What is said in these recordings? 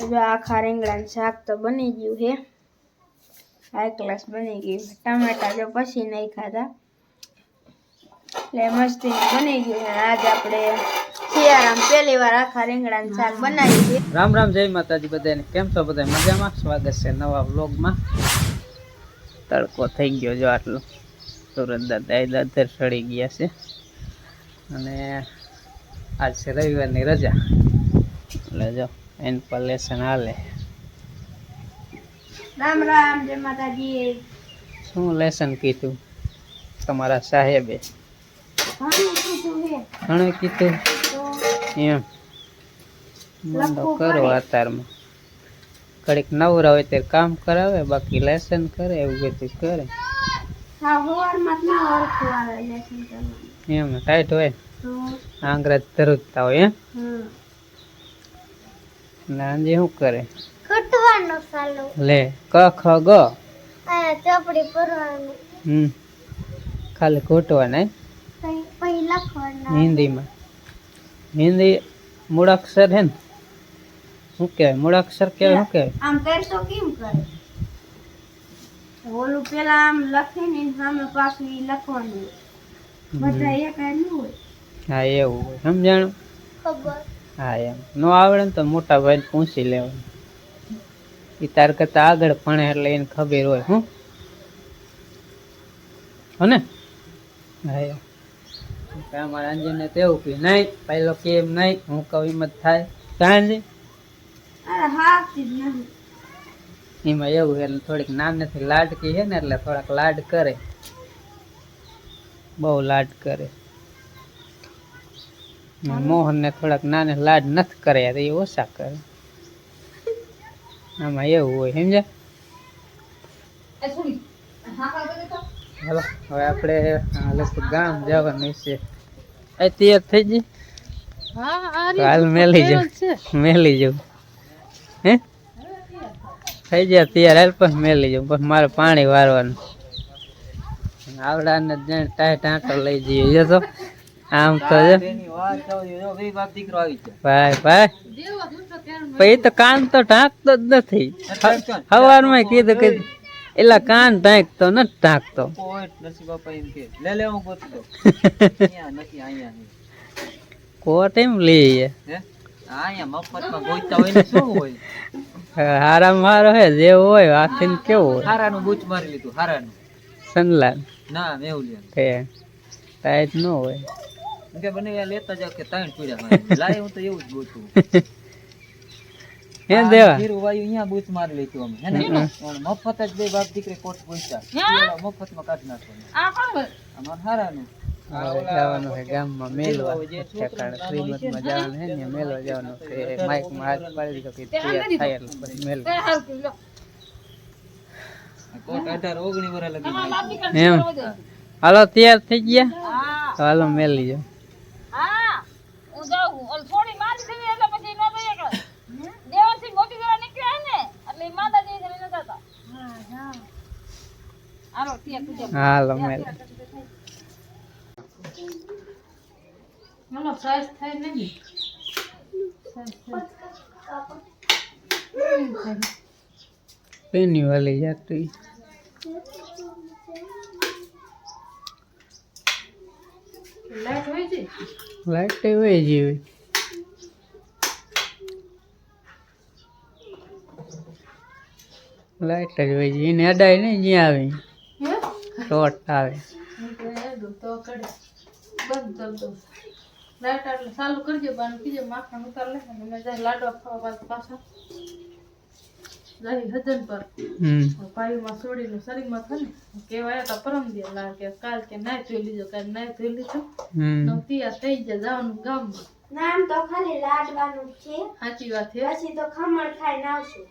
જો આખા રીંગણાનું શાક તો બની ગયું છે. હાઈ ક્લાસ બની ગયું ટમેટા જો પછી નહીં ખાધા એટલે મસ્તી બની ગયું છે. આજ આપણે શિયાળામાં પહેલી વાર આખા રીંગણાનું શાક બનાવી છે રામ રામ, જય માતાજી બધાને. કેમ છો બધા? મજામાં? સ્વાગત છે નવા વ્લોગમાં. તડકો થઈ ગયો જો આટલો. સુરત દાદા દાદર સડી ગયા છે. અને આજ છે રવિવારની રજા. એટલે જો એન પર લેસન હાલે રામ રામ જય માતાજી. શું લેસન કીધું તમારા સાહેબે? ઘણું કીધું એમ. મંડો કરો. અત્યારમાં ઘડીક નવરા હોય ત્યારે કામ કરાવે બાકી લેસન કરે એવું બધું કરે. એમ ટાઈટ હોય. તો ધરુજતા હોય એમ. હમ ને આંજી શું કરે? કટવાનો સાલો. લે ક ખ ગ. ચોપડી પરવાનું હમ ખાલી ઘૂંટવાના પછી લખવાનું. હિન્દીમાં. હિન્દી મૂળાક્ષર હે ને? શું કહેવાય? મૂળાક્ષર કહેવાય શું કહેવાય? આમ કરતો કેમ કરે? ઓલું પેલા આમ લખે ને સામે પાછું એ લખવાનું. બધા એક હોય. હા એવું હોય. સમજાણું? ખબર. હા એમ. નો આવડે ને તો મોટા ભાઈ પૂછી લેવાનું. એ તાર કરતા આગળ ભણે એટલે એને ખબર હોય હું? હને હા એમ. અમારા અંજનને તો એવું કે નહીં પહેલો કેમ નહીં હું એમ જ થાય. સાંજે? એમાં એવું એટલે થોડીક નાનેથી લાડકી છે ને એટલે થોડાક લાડ કરે. બહુ લાડ કરે. મોહન ને થોડાક નાને લાડ નથી કર્યા તો એ ઓછા કરે. આમાં એવું હોય સમજ્યા? હાલો હવે આપણે લગભગ ગામ જવાનું છે. એ તૈયાર થઈ ગઈ? હાલ મેલી જાઉં. મેલી જાઉં. હે? થઈ જાય તૈયાર. હાલ પણ મેલી જાઉં પણ મારે પાણી વારવાનું આવડાને જણ ટાય ટાંટો લઈ જઈએ તો. આમ તો જો. ભાઈ ભાઈ. પછી તો કાન તો ઢાંકતો જ નથી. સવારમાં કીધું કે એટલે કાન ઢાંકતો નથી ઢાંકતો. કોટ એમ લઈએ હારા મારો હે જે હોય હાથીને કેવું હોય? હારાનું બૂચ મારી લીધું હારાનું. સનલાલ ના મેવું લે તે ટાઈટ ન હોય. કે બને લેતા જાવ કે ત્રણ પીડા લાય હું તો એવું જ ગોતું. હે દેવા. ધીરું વાયુ અહીંયા બૂચ મારી લીધું અમે. હે ને? પણ મફત જ બે બાપ દીકરી કોટ પહોંચ્યા મફતમાં કાઢી નાખવાનું. અમાર હારાનું. હવે જવાનું છે ગામમાં મેલવા. ઠેકાણે શ્રીમતમાં જવાનું છે ને મેલવા જવાનું છે. માઇકમાં હાથ પાડી દીધો કે તૈયાર થાય એટલે પછી મેલવા કોટ અઢાર ઓગણી વર્ષ લગી એમ હાલો તૈયાર થઈ ગયા તો હાલો મેલી જાઓ હાલો મેલ. પેની વાલી જાતું લાઈટ હોય જેવી. લાઈટ જ હોય છે એને અડાય નહીં જ્યાં આવે. શોર્ટ આવે. ચાલુ કરજો બાનું કીજો માખણ ઉતાર લે લાડવા ખાવા પાછા. જાય હજન પર. પાયુમાં છોડીને શરીરમાં થાય ને કેવાય તો પરમ દે લા કે કાલ કે નાય ધોઈ લીધો કાલ નાય ધોઈ લીધો. હમ. નવ તૈયાર થઈ જાય જવાનું ગામમાં. નામ તો ખાલી લાડવાનું છે. સાચી વાત છે. પછી તો ખમણ ખાઈને આવશું.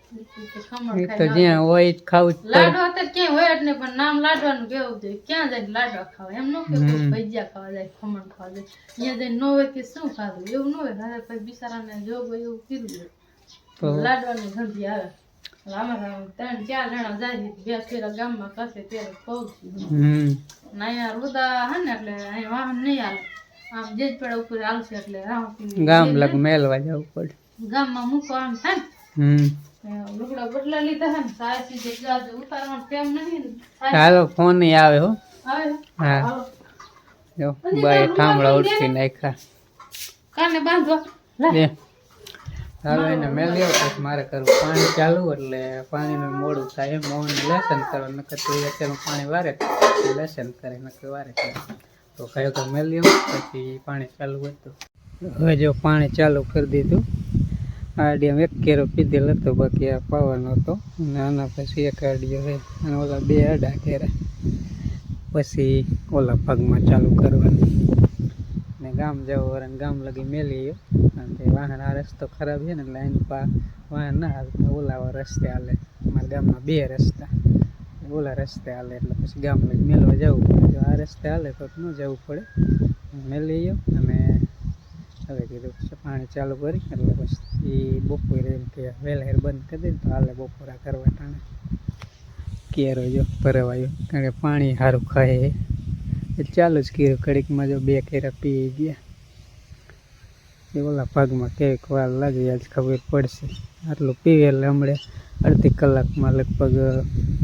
કે ખમણ તો જ્યાં હોય ખાવું લાડવા અત્યારે ક્યાંય હોય જ નહીં પણ નામ લાડવાનું કેવું જોઈએ ક્યાં જાય લાડવા ખાવા? એમ ન કે. ભજીયા ખાવા જાય ખમણ ખાવા જાય. અહીંયા જઈને ન હોય કે શું ખાધું એવું ન હોય. હારે પછી બિચારાને જોગ એવું કીધું લાડવાની ધંધી આવે. ત્રણ ચાર જણા જાય બે ફેરા ગામમાં કસે ત્યારે પહોંચી ને રૂદા હે ને એટલે અહીંયા વાહન નહીં હાલે. આમ જેજ પેડા ઉપર હાલશે એટલે ગામ લગ મેલવા જવું પડે. ગામમાં મૂકો આમ થાય ને. લુગડા બદલા લીધા હે ને સાયસી જે જાજુ ઉતારવાનો ટેમ નહીં હાલો ફોન નહીં આવે હો. હા. જો બાય ઠામડા ઉઠી નાખ્યા. કાને બાંધવા. લે. હાલો, એને મેલી આવો મારે કરવું. પાણી ચાલુ એટલે પાણીનું મોડું થાય. એમ મોહન લેસન કરવા, નકર તો અત્યારનું પાણી વારે લેસન કરે, નકર વારે તો કયો તો મેલી પછી પાણી ચાલુ હતું હવે જો પાણી ચાલુ કરી દીધું. આડિયા એક કેરો પીધેલ હતો, બાકી આ પાવાનો હતો અને આના પછી એક આડિયો રહે અને ઓલા બે આડા કેરા પછી ઓલા ભાગમાં ચાલુ કરવાનું. ને ગામ જવું અને ગામ લગી મેલી ગયો વાહન, આ રસ્તો ખરાબ છે ને લાઈન પા, વાહન ના હાલતા ઓલા રસ્તે હાલે. અમારા ગામમાં બે રસ્તા. ઓલા રસ્તે હાલે એટલે પછી ગામ લઈ મેલવા જવું પડે. જો આ રસ્તે હાલે તો ન જવું પડે. મેલી ગયો અને હવે કીધું પાણી ચાલુ કરી એટલે પછી બપોરે એમ કે વહેલા બંધ કરી દે તો હાલે બપોરા કરવા ટાણે. કેરો જો ભરવાયો. કારણ કે પાણી સારું ખાય એ ચાલુ જ કર્યું. કડીકમાં જો બે કેરા પી ગયા. એ ઓલા ભાગમાં કેવીક વાર લાગે આજ ખબર પડશે. આટલું પીવે એટલે હમણે અડધી કલાકમાં લગભગ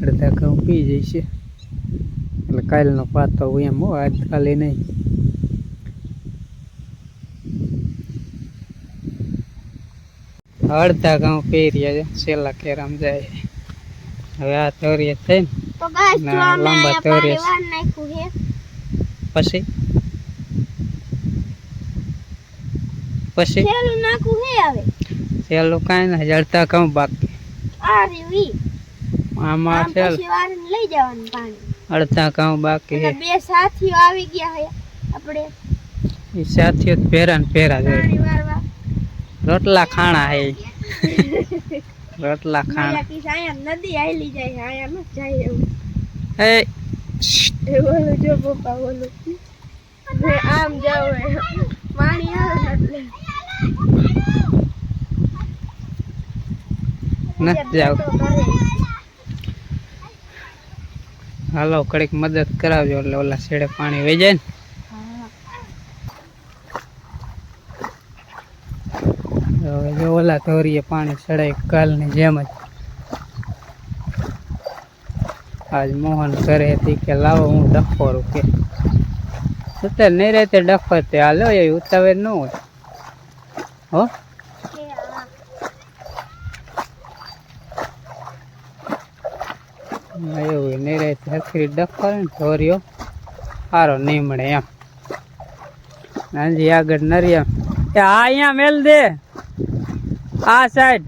અડધા ઘઉં પી જઈશે. એટલે કાલનો પાતો એમ હો આજ ખાલી નહીં. અડધા ઘઉં પી રહ્યા છે છેલ્લા કેરામ જાય. હવે આ તોરીએ થઈને તો ગાઈસ જો ના, લાંબા છે. પછી? પછી? છેલ્લું નાખું છે હવે? છેલ્લું કાંઈ નહીં અડધા ઘઉં બાકી. આ રીવી આમાં આમ છેલ્લું પછી વારીને લઈ જવાનું પાણી. અડધા ઘઉં બાકી અને છે બે સાથીઓ આવી ગયા છે આપણે. એ સાથીઓ તો ભેરા ને ભેરા જોઈએ પાણી વારવા. રોટલા ખાણા હે રોટલા ખાણા. માયા કીધું અહીંયા નદી આયલી જાય છે, અહીંયા ન જાય એવું. એ એ બોલું જો પપ્પા બોલું ને આમ જાવ પાણી આવે ને એટલે. નથી જાવ હાલો કડીક મદદ કરાવજો એટલે ઓલા છેડે પાણી વહી જાય ને. હવે જો ઓલા ધોરીએ પાણી ચડાય કાલની જેમ જ. આજ મોહન કરે હતી કે લાવો હું ડફોર કે. અત્યારે નહીં રહેતે ડફર તે હાલો એ ઉતાવળ ન હોય. હો કે આ હરખી ડફર ને તોરીઓ સારો નહીં મળે એમ. હાજી આગળ નરી એમ એ આ અહીંયા મેલ દે. આ સાઈડ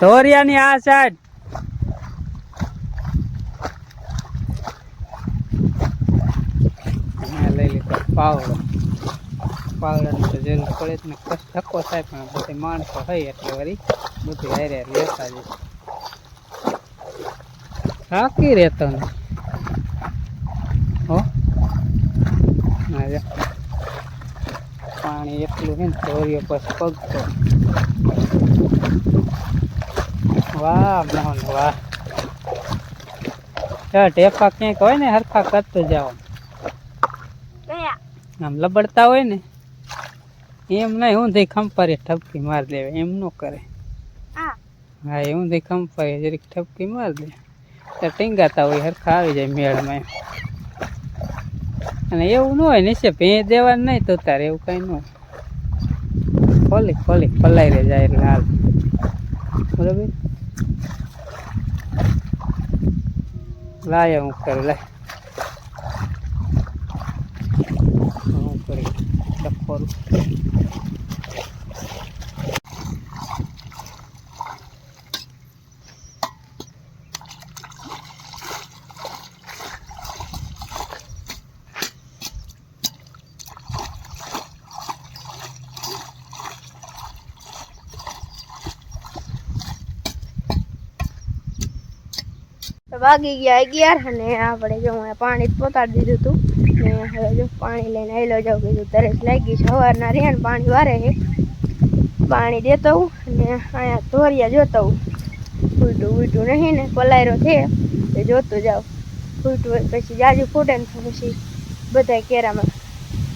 ધોરિયાની આ સાઈડ લઈ લીધો પાવડો. પાવડાની તો પડે ધક્કો થાય પણ બધી માણસો હોય એટલે વળી બધી હારે લેતા જઈએ થાકી રહેતો ને હો પાણી એટલું છે ને ચોરીઓ પછી પગતો. વાહ મોહન વાહ. ટેપા ક્યાંક હોય ને હરખા કરતો જાઓ. આમ લબડતા હોય ને એમ નહીં હું થઈ ખંપારી ઠપકી માર દેવે એમ ન કરે. હા. એવું થઈ ખંપારી જરીક ઠપકી માર દે. ત્યાં ટીંગાતા હોય, હરખા આવી જાય મેળમાં અને એવું ન હોય, નીચે ભેં દેવાનું નહીં તો તારે એવું કઈ ન હોય. ખોલી ખોલી, ખોલાઈ રે જાય એટલે હાલ. બરોબર? લાય હું કરું, લાય હું કરી ડફોરું તો વાગી ગયા અગિયાર અને આપણે જો હું પાણી જ પોતાડી દીધું હતું ને હવે જો પાણી લઈને આવેલો જાઉં કીધું તરસ લાગી છે સવારના રહ્યા ને પાણી વારે છે પાણી દેતો હું અને અહીંયા ધોરિયા જોતો હું ઉલટું ઉલટું નહીં ને પલાયરો છે તો જોતું જાઉં ઉલટું હોય પછી જાજુ ફૂટે ને તો પછી બધા કેરામાં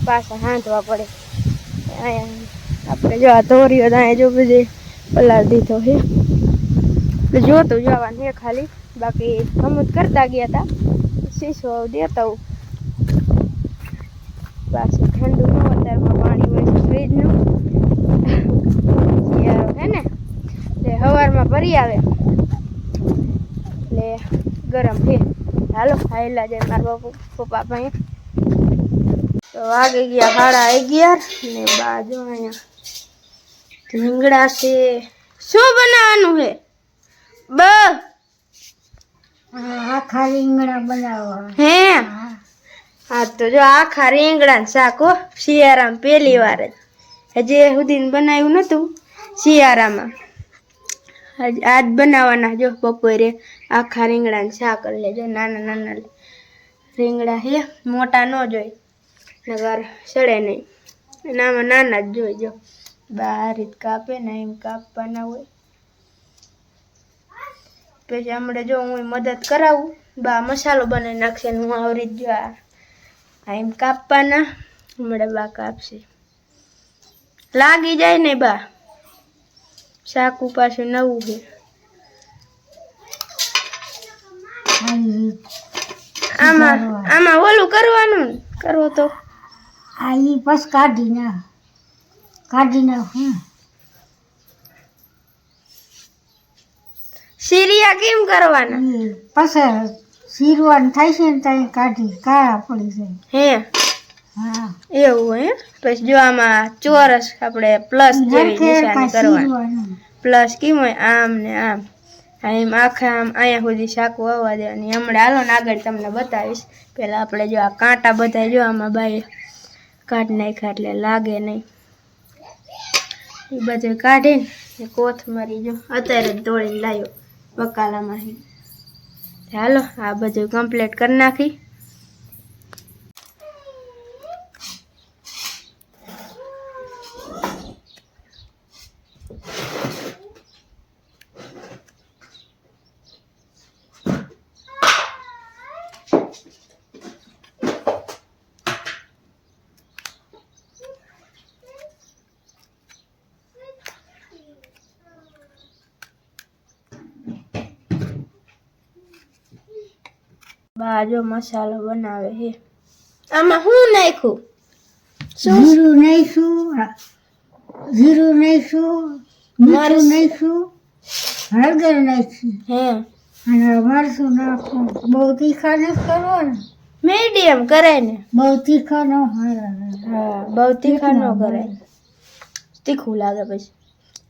પાછા હાંધવા પડે અહીંયા આપણે જો આ ધોરિયો તો અહીંયા જો બધી પલાળ દીધો છે એટલે જોતું જવાનું છે ખાલી। બાકી અમુક કરતા ગયા હતા. શીશો દેતા. પાછું ઠંડુ ન અત્યારમાં પાણી હોય છે ફ્રીજનું હે ને, એટલે સવારમાં ભરી આવે. એટલે ગરમ છે. હાલો ખાયેલા જાય મારા પપ્પા પાસે તો વાગી ગયા સાડા અગિયાર ને બાજુ અહીંયા રીંગણા છે. શું બનાવવાનું છે? બ આખા રીંગણા બનાવવા હે? હા. તો જો આખા રીંગણા ને શાક હો શિયાળામાં પહેલી વાર જ. હજી સુધી બનાવ્યું નતું શિયાળામાં. આજ બનાવવાના જો બપોરે. આખા રીંગણાને શાક લેજો નાના નાના રીંગણા હે મોટા ન જોઈ નગર સડે નહીં. અને આમાં નાના જ જોઈજો બહાર રીત કાપે ને એમ કાપવાના હોય. પછી હમણાં જો હું મદદ કરાવું બા મસાલો બનાવી નાખશે ને હું આવરી જ જો આ એમ કાપવાના હમણાં બા કાપશે. લાગી જાય ને બા. શાકુ પાછું નવું છે. આમાં આમાં ઓલું કરવાનું કરવો તો. આ ઈ બસ કાઢી ના કાઢી નાખ સીરિયા કેમ કરવાના? પછી શીરવાનું થાય છે ને ત્યાં કાઢી કાળા પડી જાય. હે? હા. એવું હે પછી જો આમાં ચોરસ આપણે પ્લસ જેવી નિશાની કરવાની. પ્લસ કેમ હોય? આમ ને આમ. એમ આખા આમ અહીંયા સુધી શાકું આવવા દેવાની. હમણાં હાલો ને આગળ તમને બતાવીશ. પેલા આપણે જો આ કાંટા બધા જો આમાં બાય કાઢ નાખ્યા એટલે લાગે નહીં. એ બધું કાઢીને કોથમરી જો અત્યારે જ તોડીને લાવ્યો બકાલામાંથી હાલો આ બધું કમ્પ્લીટ કરી નાખી. જો મસાલો બનાવે છે. આમાં શું નાખ્યું? જીરું નાખ્યું જીરું નાખ્યું મીઠું નાખ્યું હળદર નાખ્યું. હે. અને મરચું નાખવું બહુ તીખા નથી કરવાનું. મીડિયમ કરાય ને. બહુ તીખા ન હા બહુ તીખા ન કરાય. તીખું લાગે પછી.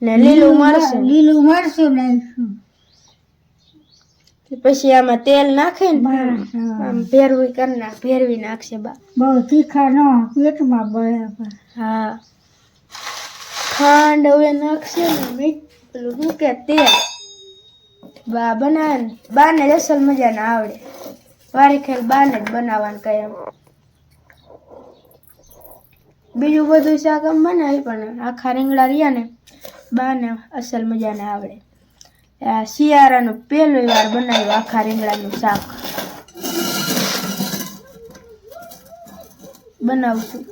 ને લીલું મરચું લીલું મરચું નાખશું પછી આમાં તેલ નાખે ને આમ ભેરવી કરી નાખ ભેરવી નાખશે બા. બહુ તીખા ન પેટમાં બરાબર. હા. ખાંડ હવે નાખશે ને મીઠ પેલું શું કે તેલ. બા બનાવે ને બાને અસલ મજાને આવડે. વારી ખેલ બાને જ બનાવવાનું કઈ એમ. બીજું બધું શાક આમ બનાવી પણ આખા રીંગણા રહ્યા ને બાને અસલ મજાને આવડે. શિયાળાનું પહેલી વાર બનાવ્યું આખા રીંગણાનું શાક. બનાવશું.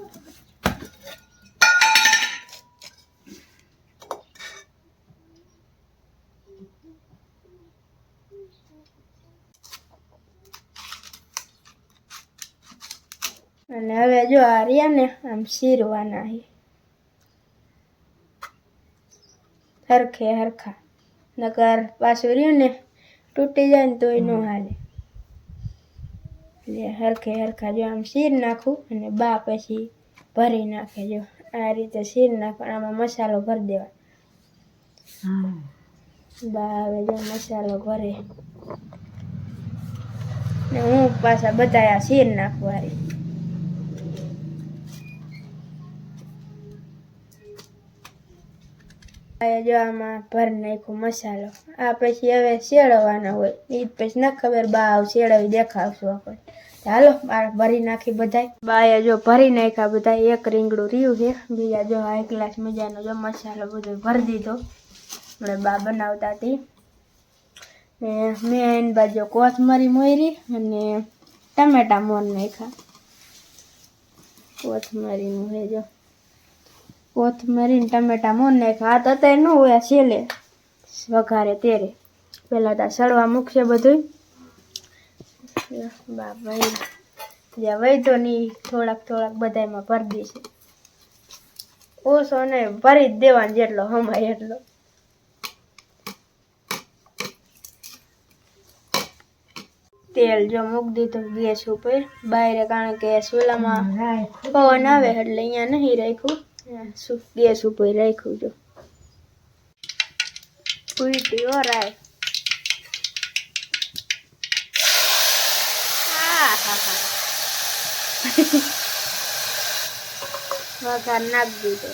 અને હવે જો આ રહ્યા ને, આમ શીરવાના હરખા. નકર પાછું રહ્યું ને તૂટી જાય ને તોય ન હાલે. એટલે હરખે હરખા જો આમ શીર નાખું અને બા પછી ભરી નાખે જો. આ રીતે શીર નાખો આમાં મસાલો ભરી દેવા હા. બા હવે જો મસાલો ભરે. ને હું પાછા બધા આ શીર નાખવારી જો આમાં ભર નાખ્યો મસાલો આ પછી હવે શેળવવાના હોય એ પછી ન ખબર બા આવ શેળવી દેખાડશું આપણે ચાલો બાર ભરી નાખી બધાય બાએ જો ભરી નાખ્યા બધા એક રીંગણું રહ્યું છે બીજા જો આ એક ગ્લાસ મજાનો જો મસાલો બધો ભરી દીધો આપણે બા બનાવતા હતી ને મેં એની બાજુ કોથમરી મોયરી અને ટમેટા મોર નાખ્યા કોથમરીનું હે જો કોથમરી ને ટમેટા મોર નાખ્યા હાથ અત્યારે ન હોય છેલે વઘારે તેરે. પહેલાં તો આ સળવા મૂકશે બધું બાપા જ્યાં વૈતો નહીં થોડાક થોડાક બધામાં ભરી દેશે. ઓછો ને ભરી જ દેવાનો જેટલો હમાય એટલો. તેલ જો મૂકી દીધું ગેસ ઉપર. બહાર કારણ કે ચૂલામાં પવન આવે એટલે અહીંયા નહીં રાખ્યું. ગેસ ઉપર રાખ્યું જો ઉલટી હો રાય આહાહા. વઘાર નાખ દીધો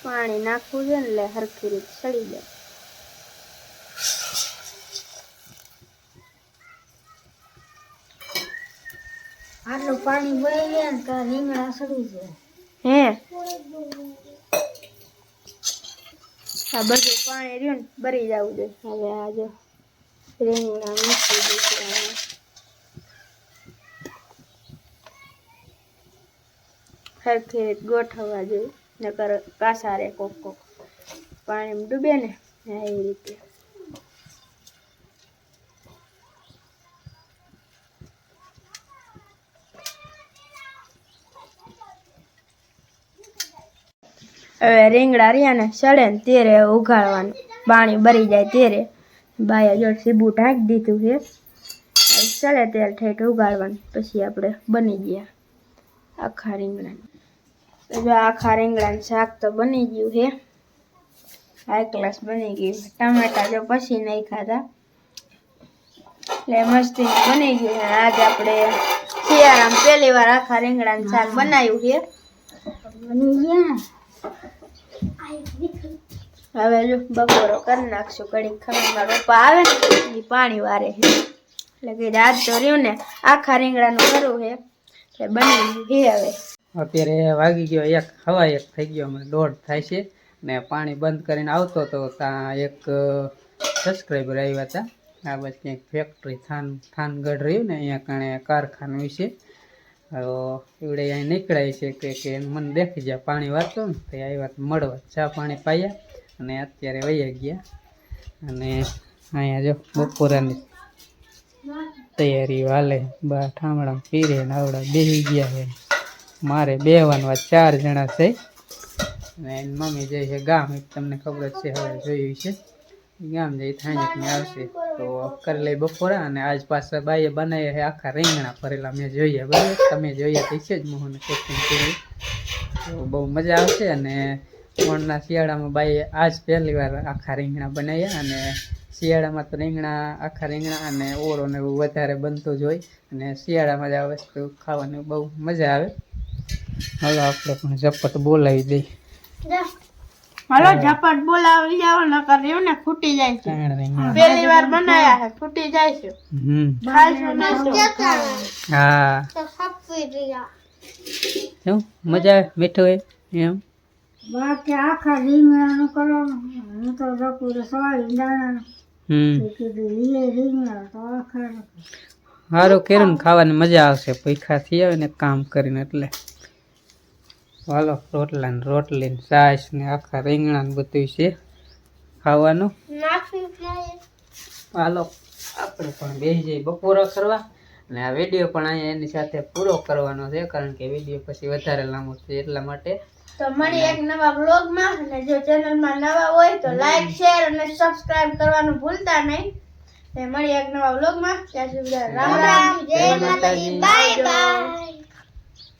પાણી નાખવું છે ને એટલે હરખી રીતે સડી જાય પાણી વહી ગયા ને તો રીંગણા સડી જાય હે? આ બધું પાણી રહ્યું ને ભરી જવું જોઈએ હવે આ જો રીંગણા મૂકી દઈશું સરખી રીત ગોઠવવા જોઈએ, નકર કાસા રે કોક કોક પાણીમાં ડૂબે ને એવી રીતે. હવે રીંગણા રહ્યા ને સડે ને તેરે ઉગાડવાનું પાણી ભરી જાય તેરે બાયા જો સીબું ઢાંકી દીધું છે. સડે તેલ ઠેઠ ઉગાડવાનું પછી આપણે બની ગયા આખા રીંગણા જો આખા રીંગણાનું શાક તો બની ગયું છે. હાઈ ક્લાસ બની ગયું. ટમેટા જો પછી નહીં ખાધા એટલે મસ્તી બની ગયું આજે આપણે શિયાળામાં પહેલી વાર આખા રીંગણાનું શાક બનાવ્યું છે. બની ગયા. હવે જો બપોરો કરી નાખશું. કડી ખમીમાં પપ્પા આવે ને પાણી વારે છે. એટલે કે રાત તો રહ્યું ને, આખા રીંગણાનું કરવું છે. એટલે બની છે હવે. અત્યારે વાગી ગયો એક, હવા એક થઈ ગયો અમે દોઢ થાય છે. ને પાણી બંધ કરીને આવતો હતો ત્યાં એક સબસ્ક્રાઈબર આવ્યા હતા. આ બસ ક્યાંક ફેક્ટરી થાન, થાનગઢ રહ્યું ને, અહીંયા કણે કારખાનું તો એવડે અહીં નીકળાય છે કે કે મને દેખી ગયા પાણી વાંચો ને, તો આવ્યા મળવા ચા પાણી પાયા અને અત્યારે વૈયા ગયા. અને અહીંયા જો બપોરાની તૈયારી વાલે બા ઠામડા પીરે નાવડા બેસી ગયા છે. મારે બેહવાનું ચાર જણા છે. અને એની મમ્મી જાય છે ગામ તમને ખબર જ છે, હવે જોયું છે. ગામ જઈ થાય ને આવશે. તો કરી લઈ બપોરા અને આજ પાછા બાઈએ બનાવ્યા છે આખા રીંગણા ભરેલા મેં જોઈએ, બરાબર? તમે જોયા તો છે જ મોહન કરી તો બહુ મજા આવશે અને મોણના શિયાળામાં બાઈએ આજ પહેલી વાર આખા રીંગણા બનાવ્યા અને શિયાળામાં તો રીંગણા, આખા રીંગણા અને ઓરો ને એવું વધારે બનતું જ હોય અને શિયાળામાં જ આ વસ્તુ ખાવાની બહુ મજા આવે. હવે આપણે પણ ઝપટ બોલાવી દઈ હાલો ઝપટ બોલાવી જાવ નકર એવું ને ફૂટી જાય છે. પહેલી વાર બનાવ્યા છે ફૂટી જાય છે. હમ. હા. શું? મજા આવે મીઠું હોય? એમ? બાકી આખા રીંગણાનું કરો હું તો બપોરે સોળી દાણાનું. સારું કર્યું ખાવાની મજા આવશે. પૈખા થઈ આવે ને કામ કરીને એટલે. હાલો રોટલા ને રોટલી ને છાશ ને આખા રીંગણા ને બધું છે ખાવાનું. હાલો આપણે પણ બેસી જઈએ બપોરો કરવા. અને આ વીડિયો પણ અહીંયા એની સાથે પૂરો કરવાનો છે કારણ કે વીડિયો પછી વધારે લાંબો છે એટલા માટે. તો મળી એક નવા બ્લોગમાં અને જો ચેનલમાં નવા હોય તો લાઈક શેર અને સબસ્ક્રાઇબ કરવાનું ભૂલતા નહીં. ને મળી એક નવા બ્લોગમાં ત્યાં સુધી રામ રામ જય માતાજી. Bye bye